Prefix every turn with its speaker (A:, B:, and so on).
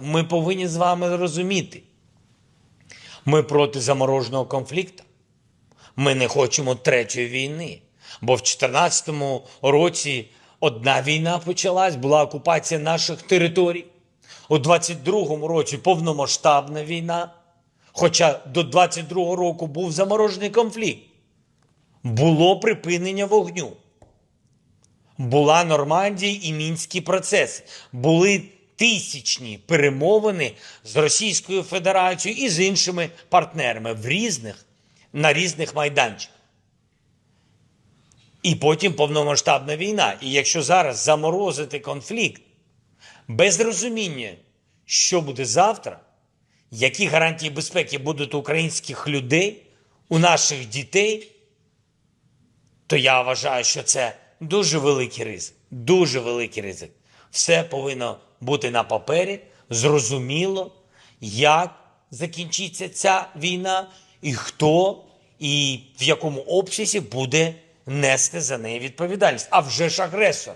A: ми повинні з вами розуміти. Ми проти замороженого конфлікту. Ми не хочемо третьої війни. Бо в 2014 році одна війна почалась, була окупація наших територій. У 22-му році повномасштабна війна. Хоча до 22-го року був заморожений конфлікт. Було припинення вогню. Була Нормандія і Мінський процес. Були тисячні перемовини з Російською Федерацією і з іншими партнерами в різних, на різних майданчиках. І потім повномасштабна війна. І якщо зараз заморозити конфлікт без розуміння, що буде завтра, які гарантії безпеки будуть у українських людей, у наших дітей, то я вважаю, що це дуже великий ризик. Дуже великий ризик. Все повинно бути на папері, зрозуміло, як закінчиться ця війна, і хто і в якому обсязі буде нести за неї відповідальність. А вже ж агресор.